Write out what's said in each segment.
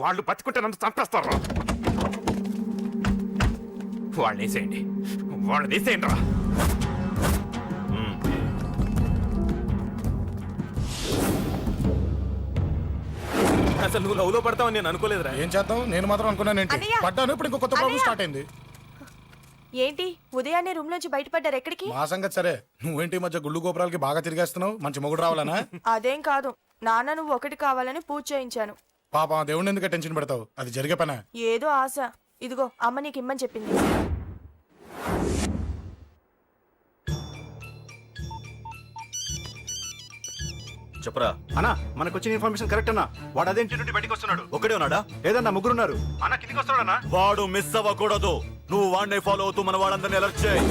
వాళ్ళు బతుకుంటే నన్ను చంపేస్తారు? వాళ్ళని వేసేయండి. వాళ్ళని వేసేయండి రా అసలు నువ్వు లవ్లో పడతావని నేను అనుకోలేదురా. ఏం చేద్దాం? నేను మాత్రం అనుకున్నాను ఏంటి? అన్నయ్య! పడ్డాను? ఇప్పుడు ఇంకో కొత్త ప్రాబ్లం అన్నయ్య! స్టార్ట్ అయింది. ఏంటి? ఉదయాన్నే రూమ్ నుంచి బయటపడ్డారు ఎక్కడికి? మా సంగతి సరే. నువ్వేంటి ఈ మధ్య గుళ్ళు గోపురాలకి బాగా తిరిగేస్తున్నావు? మంచి మొగుడు రావాలనా? అదేం కాదు. నాన్న నువ్వు ఒకటి కావాలని పూజ చేయించాను. పాప దేవుడిని ఎందుకు టెన్షన్ పెడతావు? అది జరిగే పనా. ఏదో ఆశ. ఇదిగో అమ్మ నీకు ఇమ్మని చెప్పింది. చెప్పరా? అన్నా మనకు వచ్చిన ఇన్ఫర్మేషన్ కరెక్ట్ అన్నా. వాడు అదేంటి నుండి బయటికి వస్తున్నాడు. ఒకడే ఉన్నాడా? ఏదన్నా ముగ్గురు ఉన్నారు అన్న కిందికి వస్తాడన్నా వాడు మిస్ అవ్వకూడదు. నువ్వు వాడిని ఫాలో అవుతూ మన వాళ్ళందరినీ అలర్ట్ చేయి.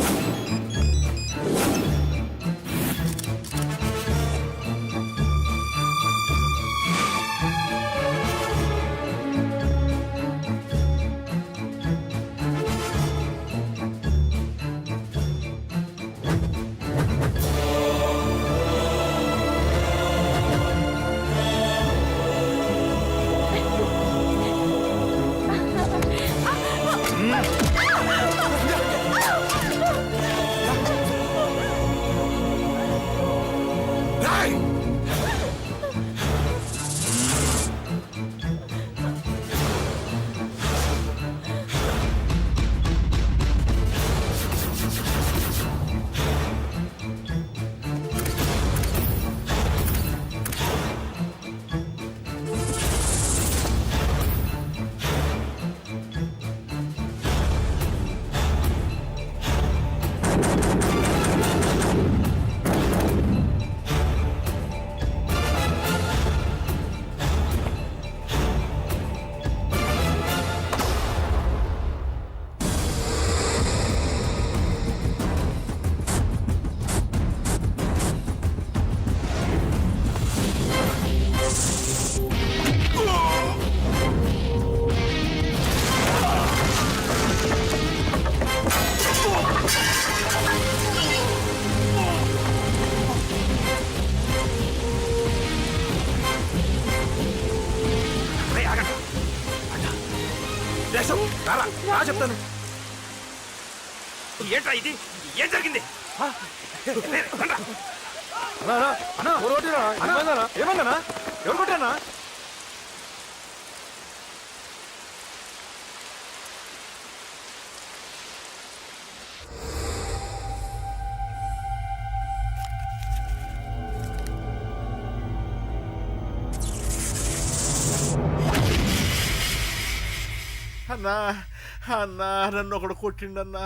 ఏంట్రా ఇది? ఏం జరిగింది. ఏమన్నా ఎవరు కొట్టానా అన్నా అన్నా నన్ను ఒకడు కొట్టిండన్నా.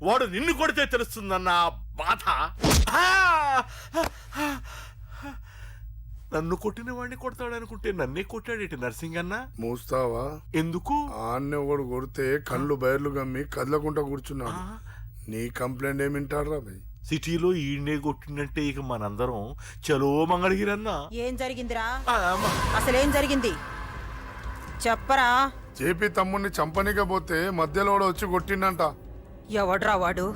వాడు నిన్ను కొడితే తెలుస్తుందన్న బాధ! నన్ను కొట్టిన వాడిని కొడతాడనుకుంటే నన్నే కొట్టాడేటి నర్సింగన్న? మూస్తావా? ఎందుకు? ఆన్నే ఒకడు కొడితే కళ్ళు బయర్లు గమ్మి కదలకుండా కూర్చున్నాడు. నీ కంప్లైంట్ ఏమి వింటారా భయ్? సిటీలో ఈయనే కొట్టిందంటే ఇక మనందరం చలో మంగళగిరన్నా. ఏం జరిగిందిరా. అసలేం జరిగింది? చెప్పరా? జేపీ తమ్ముడిని చంపనీకపోతే మధ్యలో వాడు వచ్చి కొట్టిండంట. ఎవడ్రా వాడు?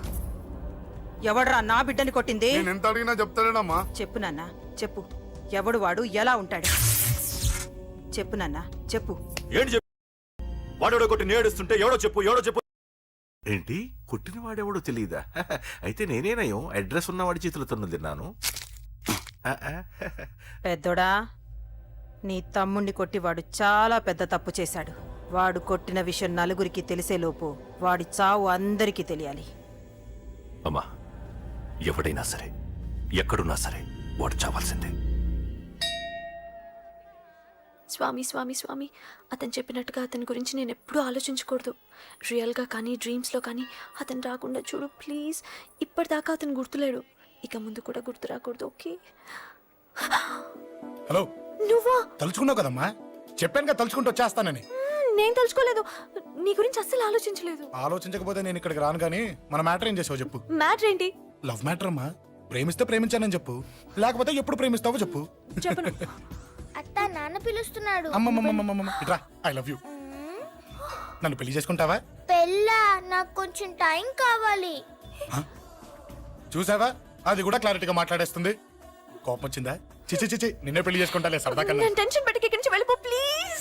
ఎవడ్రా నా బిడ్డని కొట్టింది? నేను ఎంత అడిగినా చెప్తాడేనమ్మా చెప్పు నాన్న చెప్పు. ఎవడు వాడు ఎలా ఉంటాడు? చెప్పు నాన్న చెప్పు. ఏంటి చెప్పు? వాడెవడో కొట్టి నేడుస్తుంటే ఎవడో చెప్పు ఎవడో చెప్పు. ఏంటి? కొట్టిన వాడెవడో తెలియదా అయితే నేనేనయం అడ్రస్ ఉన్నవాడి చేతులు తన్ను తిన్నాను. పెద్దోడా నీ తమ్ముణ్ణి కొట్టి వాడు చాలా పెద్ద తప్పు చేశాడు. వాడు కొట్టిన విషయం నలుగురికి తెలిసేలోపు వాడి చావు అందరికీ తెలియాలి. అమ్మా ఎవడైనా సరే ఎక్కడున్నా సరే వాడు చావాల్సిందే. స్వామి స్వామి స్వామి అతను చెప్పినట్టుగా అతని గురించి నేను ఎప్పుడూ ఆలోచించకూడదు. రియల్గా కానీ డ్రీమ్స్లో కానీ అతను రాకుండా చూడు ప్లీజ్. ఇప్పటిదాకా అతను గుర్తులేడు. ఇక ముందు కూడా గుర్తు రాకూడదు ఓకే? హలో. నువ్వా? తలుచుకున్నావు కదమ్మా? చెప్పాను కదా తలుచుకుంటూ వచ్చేస్తానని. నేను తలుచుకోలేదు. నీ గురించి అస్సలు ఆలోచించలేదు. ఆలోచించకపోతే నేను ఇక్కడికి రాను కానీ మన మ్యాటర్ ఏం చేసావు చెప్పు. మ్యాటర్ ఏంటి? లవ్ మ్యాటర్ అమ్మా. ప్రేమిస్తే ప్రేమించానని చెప్పు. లేకపోతే ఎప్పుడు ప్రేమిస్తావో చెప్పు. చెప్పను. అత్త నాన్న పిలుస్తున్నాడు. అమ్మమ్మమ్మమ్మమ్మ ఇట్రా ఐ లవ్ యూ నన్ను పెళ్ళి చేసుకుంటావా? పెళ్ళా? నాకు కొంచెం టైం కావాలి. చూసావా? అది కూడా క్లారిటీగా మాట్లాడేస్తుంది. కోపం వచ్చిందా? చిచి చిచి నిన్నే పెళ్ళి చేసుకుంటాలే సరదా కన్నా. నేను టెన్షన్ పెట్టి ఇక్కడి నుంచి వెళ్ళిపో ప్లీజ్.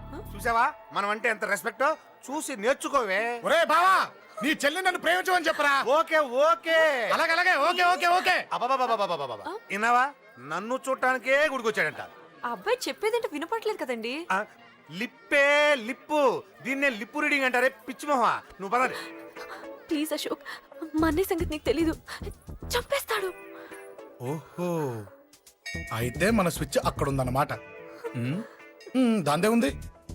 చూసావా? మనం అంటే ఎంత రెస్పెక్ట్ చూసి నేర్చుకోవే. ఒరే బావా నీ చెల్లి నన్ను ప్రేమించమని చెప్పరా? Okay okay. అలాగే అలాగే ఓకే ఓకే ఓకే. అబాబాబాబాబాబాబా. విన్నావా? నన్ను చూడటానికే గుడికొచ్చాడంట. ఆ అబ్బాయి చెప్పేదంటే వినపట్లేదు కదండి. ఆ, లిప్పే లిప్పు. దీన్నే లిప్పు రీడింగ్ అంటారే పిచ్చి మొహ నువ్వు పదండి. ప్లీజ్ అశోక్ మా అన్నయ్య సంగతి నీకు తెలీదు. చంపేస్తాడు. ఓహో. అయితే మన స్విచ్ అక్కడ ఉందన్నమాట దాందే ఉంది.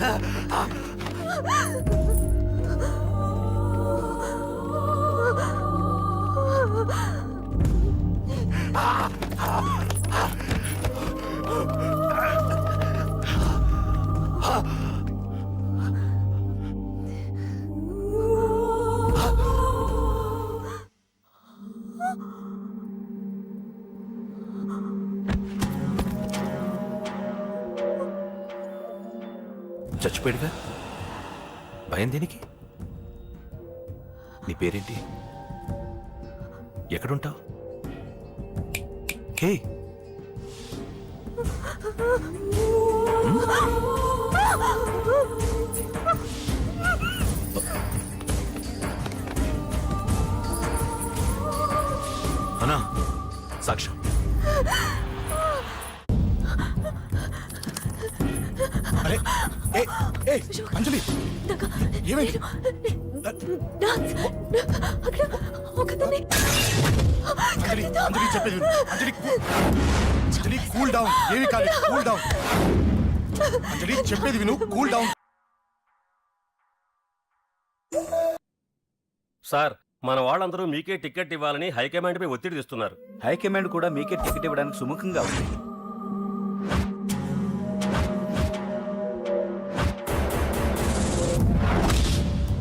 啊 చచ్చిపోయాడుగా భయం దేనికి? నీ పేరేంటి? ఎక్కడుంటావు? హే అనా సాక్ష్యం. అరే ఏ ఏ అంజలి. ఏమైంది? అక్కడ అంజలి అంజలి చెప్పేది విను. అంజలి అంజలి కూల్ డౌన్ ఏమి కాదు కూల్ డౌన్ అంజలి చెప్పేది విను కూల్ డౌన్ సార్ మన వాళ్ళందరూ మీకే టికెట్ ఇవ్వాలని హైకమాండ్ పై ఒత్తిడి తెస్తున్నారు. హైకమాండ్ కూడా మీకే టికెట్ ఇవ్వడానికి సుముఖంగా ఉంది.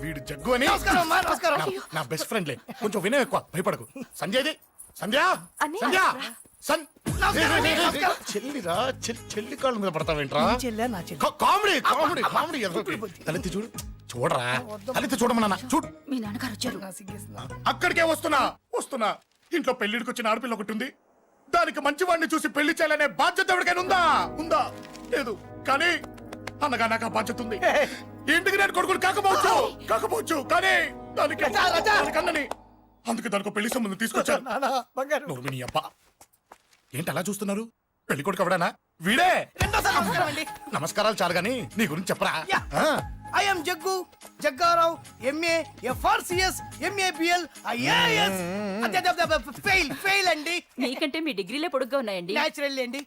వీడు జగ్గు అని. నమస్కారం అమ్మా నమస్కారం. నా- నా బెస్ట్ ఫ్రెండ్లే కొంచెం వినయం ఎక్కువ భయపడకు. సంధ్యది సంధ్య అన్నయ్య. సంధ్య సన్. చెల్లిరా చెల్లి చెల్లి కాళ్ళ మీద పడతావేంట్రా? చెల్లె నా చెల్లె. కా- కామెడీ కామెడీ కామెడీ ఎదరొకటి. తలెత్తి చూడు. చూడరా? తలెత్తి చూడమన్నా చూడు. మీ నాన్నగారు వచ్చారు. నా. అక్కడికే వస్తున్నా వస్తున్నా. ఇంట్లో పెళ్ళిడికి వచ్చిన ఆడపిల్ల ఒకటి ఉంది. దానికి మంచి వాడిని చూసి పెళ్ళి చేయాలనే బాధ్యత ఎవరికైనా ఉందా? ఉందా? లేదు. కానీ అన్నగా నాకు ఆ బాధ్యత ఉంది. ఇంటికి నేను కొడుకుని కాకపోవచ్చు. కాకపోవచ్చు కానీ దానికి రజా, రజా. దానికి అన్నని అందుకే దానికి పెళ్ళి సంబంధం తీసుకొచ్చాను. బంగారు. నోర్మిని అబ్బ. ఏంటి అలా చూస్తున్నారు? పెళ్ళి కొడుకు ఎవడానా? వీడే. రెండోసారి నమస్కారం అండి. నమస్కారాలు చాలు గాని నీ గురించి చెప్పరా? యా. ఆ, I'm Jaggu Jaggarao MA FRCS MA BL IAS. Fail fail అండి. నీకంటే మీ డిగ్రీలే పొడుగ్గా ఉన్నాయండి. న్యాచురల్ అండి.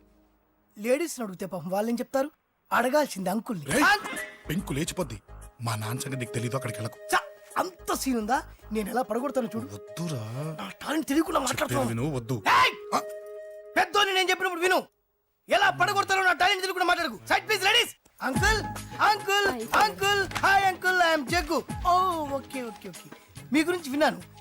లేడీస్ అడిగితే పాపం వాళ్ళేం చెప్తారు? అడగాల్సింది అంకుల్ని. రేయ్, అంక్- పెంకు లేచిపోద్ది. మా నాన్న సంగతి నీకు తెలీదు అక్కడికి వెళ్ళకు. చ, అంత సీన్ ఉందా? నేను ఎలా పడగొడతాను చూడు. వద్దురా. నా టాలెంట్ తెలియకుండా మాట్లాడుతున్నాను విను వద్దు. ఏయ్! పెద్దోని నేను చెప్పినప్పుడు విను. ఎలా పడగొడతారో నా టాలెంట్ తెలియకుండా మాట్లాడకు. Side please ladies uncle uncle uncle hi uncle I'm Jaggu oh okay okay okay మీ గురించి విన్నాను.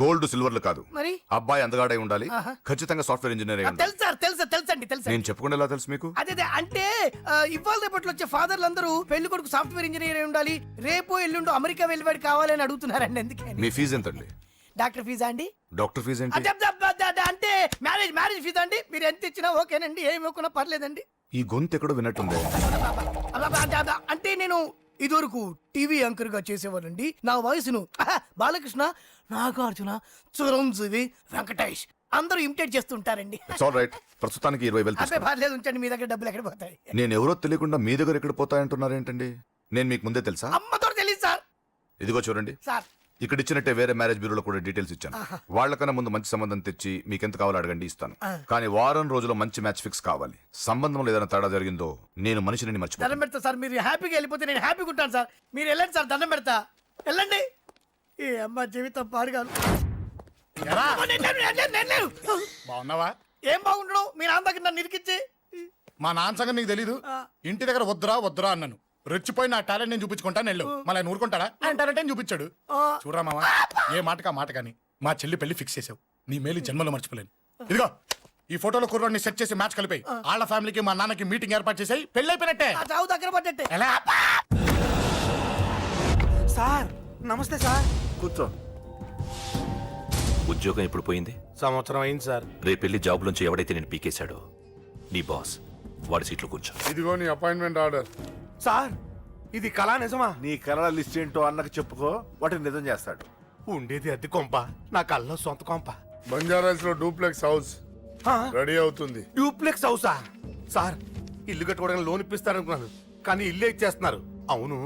గోల్డ్ సిల్వర్లు కాదు. మరి? అబ్బాయి అందగాడై ఉండాలి. ఖచ్చితంగా సాఫ్ట్వేర్ ఇంజనీర్ అయి ఉండాలి. తెలుసు తెలుసా తెలుసండి తెలుసా. నేను చెప్పకుండా ఎలా తెలుసు మీకు? అదే అంటే ఇవాళ రేపట్లో వచ్చే ఫాదర్లు అందరూ పెళ్ళి కొడుకు సాఫ్ట్వేర్ ఇంజనీర్ అయి ఉండాలి. రేపు ఎల్లుండు అమెరికా వెళ్ళివాడు కావాలని అడుగుతున్నారండి ఎందుకని మీ ఫీజు ఎంతండి? డాక్టర్ ఫీజా అండి? డాక్టర్ ఫీజు ఏంటి? అదే, అదే, అదే, అదే, అంటే ఫీజా అండి? మీరు ఎంత ఇచ్చినా ఓకేనండి ఏమి ఇవ్వకున్నా పర్లేదండి. ఈ గొంతు ఎక్కడో విన్నట్టుంది అంటే నేను ఇదివరకు టీవీ యాంకర్గా చేసేవాడండి నా వయసును బాలకృష్ణ నాగార్జున చిరంజీవి వెంకటేష్ అందరూ ఇమిటేట్ చేస్తుంటారండి. రైట్ ప్రస్తుతానికి ఇరవై వేలు పర్లేదు ఉంచండి మీ దగ్గర డబ్బులు ఎక్కడ పోతాయి? నేను ఎవరో తెలియకుండా మీ దగ్గర ఎక్కడ పోతాయంటున్నారేంటండి? నేను మీకు ముందే తెలుసా? అమ్మతో తెలియదు సార్. ఇదిగో చూడండి. సార్. ఇక్కడ ఇచ్చినట్టే వేరే మ్యారేజ్ బ్యూరోలో కూడా డీటెయిల్స్ ఇచ్చాను. వాళ్ళకన్నా ముందు మంచి సంబంధం తెచ్చి మీకు ఎంత కావాలో అడగండి ఇస్తాను. కానీ వారం రోజుల్లో మంచి మ్యాచ్ ఫిక్స్ కావాలి. సంబంధంలో ఏదైనా తేడా జరిగిందో నేను మనిషిని మర్చిపోతాను దండం పెడతా సార్ మీరు హ్యాపీగా వెళ్ళిపోతే నేను హ్యాపీగా ఉంటాను సార్. మీరు వెళ్ళండి సార్ దండం పెడతా. వెళ్ళండి. ఏ అమ్మ జీవితం పాడుగాను. ఎరా. నేను లేను, నేను లేను, నేను లేను. బాగున్నావా? ఏం బాగుండడం? మీ నాన్న దగ్గర నన్ను ఇరికిచ్చి మా నాన్న సంగతి నీకు తెలీదు. ఇంటి దగ్గర వద్దురా వద్దురా అన్నాను. రెచ్చిపోయి నా టాలెంట్ నేను చూపించుకుంటాను వెళ్ళు. మళ్ళీ ఆయన ఊరుకుంటాడా? ఆయన టాలెంట్ అని చూపించాడు? చూడరా మామ ఏ మాటకా మాట కానీ మా చెల్లి పెళ్ళి ఫిక్స్ చేసావు నీ మేలు ఈ జన్మలో మర్చిపోలేను. ఇదిగో ఈ ఫోటోలో కుర్రాడిని సెట్ చేసి మ్యాచ్ కలిపాయి. వాళ్ళ ఫ్యామిలీకి మా నాన్నకి మీటింగ్ ఏర్పాటు చేసాయి పెళ్ళి అయిపోయినట్టే. ఆ చావు దగ్గర పడ్డట్టే. ఎలా? సార్ నమస్తే సార్. కూర్చో. ఉద్యోగం ఎప్పుడు పోయింది? సంవత్సరం అయింది సార్. రేపెళ్ళి జాబ్ నుంచి ఎవడైతే నేను పీకేశాడో నీ బాస్ వాడి సీట్లో కూర్చో. ఇదిగో నీ అపాయింట్మెంట్ ఆర్డర్ సార్ ఇది కళా నిజమా? నీ కళల లిస్ట్ ఏంటో అన్నకు చెప్పుకో వాటిని నిజం చేస్తాడు. ఉండేది అద్దె కొంప నా కళ్ళలో సొంత కొంప. బంజారాస్లో డూప్లెక్స్ హౌస్ రెడీ అవుతుంది. డూప్లెక్స్ హౌసా? సార్ ఇల్లు కట్టుకోవడానికి లోన్ ఇప్పిస్తారనుకున్నాను కానీ ఇల్లే ఇచ్చేస్తున్నారు. అవును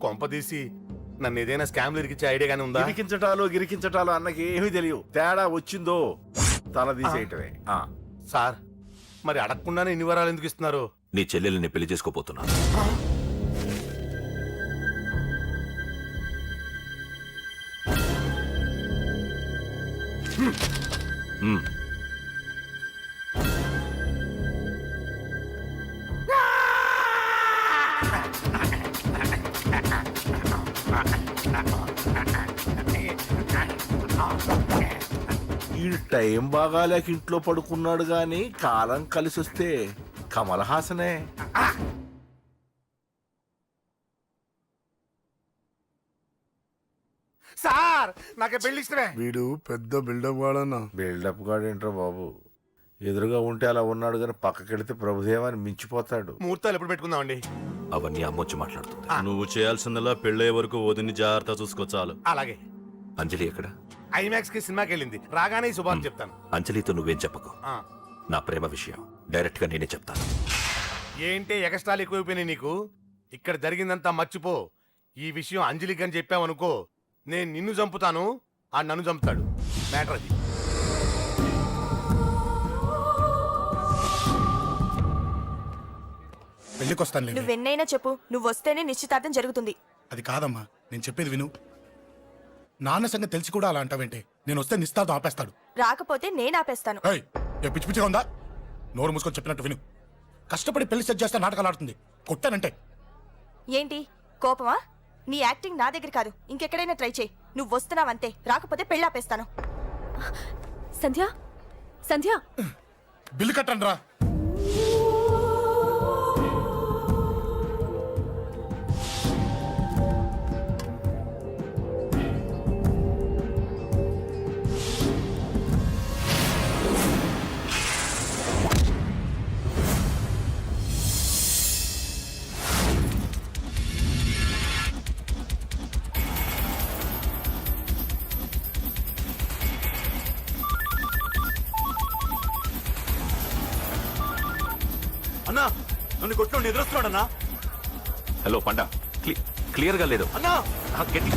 కొంప తీసి నన్ను ఏదైనా స్కామ్ ఇరికిచ్చే ఐడియా గానీ ఉందా? గిరికించటాలు గిరికించటాలు అన్నకి ఏమీ తెలియవు. తేడా వచ్చిందో తల తీసేయటమే. ఆ. సార్ మరి అడగకుండానే ఇన్ని వరాలు ఎందుకు ఇస్తున్నారు? నీ చెల్లెల్ని పెళ్ళి చేసుకోపోతున్నా ఈ టైం బాగాలేక ఇంట్లో పడుకున్నాడు గాని కాలం కలిసి వస్తే కమల్ హాసనే సార్ నాకే పెళ్ళి ఇష్టమే. వీడు పెద్ద బిల్డప్ వాడన్నా బిల్డప్ గాడేంట్రా బాబు? ఎదురుగా ఉంటే అలా ఉన్నాడు కానీ పక్కకెడితే ప్రభుదేవాన్ని మించిపోతాడు. ముహూర్తాలు ఎప్పుడు పెట్టుకుందామండి? అవన్నీ అమ్మొచ్చి మాట్లాడుతుంది. నువ్వు చేయాల్సిందల్లా పెళ్ళే వరకు వదిని జాగ్రత్త చూసుకో చాలు. అలాగే. అంజలి ఎక్కడ? ఐమాక్స్కి సినిమాకి వెళ్ళింది. రాగానే ఈ శుభాన్ని చెప్తాను. అంజలితో నువ్వేం చెప్పకు. ఆ. నా ప్రేమ విషయం. డైరెక్ట్గా నేనే చెప్తాను. ఏంటి ఎగస్ట్రాలు ఎక్కువైపోయినాయి నీకు? ఇక్కడ జరిగిందంతా మర్చిపో. ఈ విషయం అంజలికి అని చెప్పావనుకో నేను నిన్ను చంపుతాను ఆ నన్ను చంపుతాడు. మ్యాటర్ అది. వస్తాను నువ్వెన్నైనా చెప్పు నువ్వు వస్తేనే నిశ్చితార్థం జరుగుతుంది. అది కాదమ్మా నేను చెప్పేది విను. నాన్న సంగతి తెలిసి కూడా అలా అంటావేంటే నేను వస్తే నిస్తాతో ఆపేస్తాడు. రాకపోతే నేను ఆపేస్తాను. ఏయ్ ఏ పిచ్చి పిచ్చిగా ఉందా? నోరు మూసుకొని చెప్పినట్టు విను. కష్టపడి పెళ్ళి సెట్ చేస్తే నాటకాలు ఆడుతుంది. కొట్టానంటే. ఏంటి? కోపమా? నీ యాక్టింగ్ నా దగ్గర కాదు ఇంకెక్కడైనా ట్రై చేయి. నువ్వు వస్తున్నావంతే రాకపోతే పెళ్ళాపేస్తాను. సంధ్య? సంధ్య? బిల్లు కట్టండి రా. నన్ను కొట్టు ఎదురొస్తున్నాడు అన్నా హలో పండ. క్లియర్గా లేదు. అన్నా! గట్టి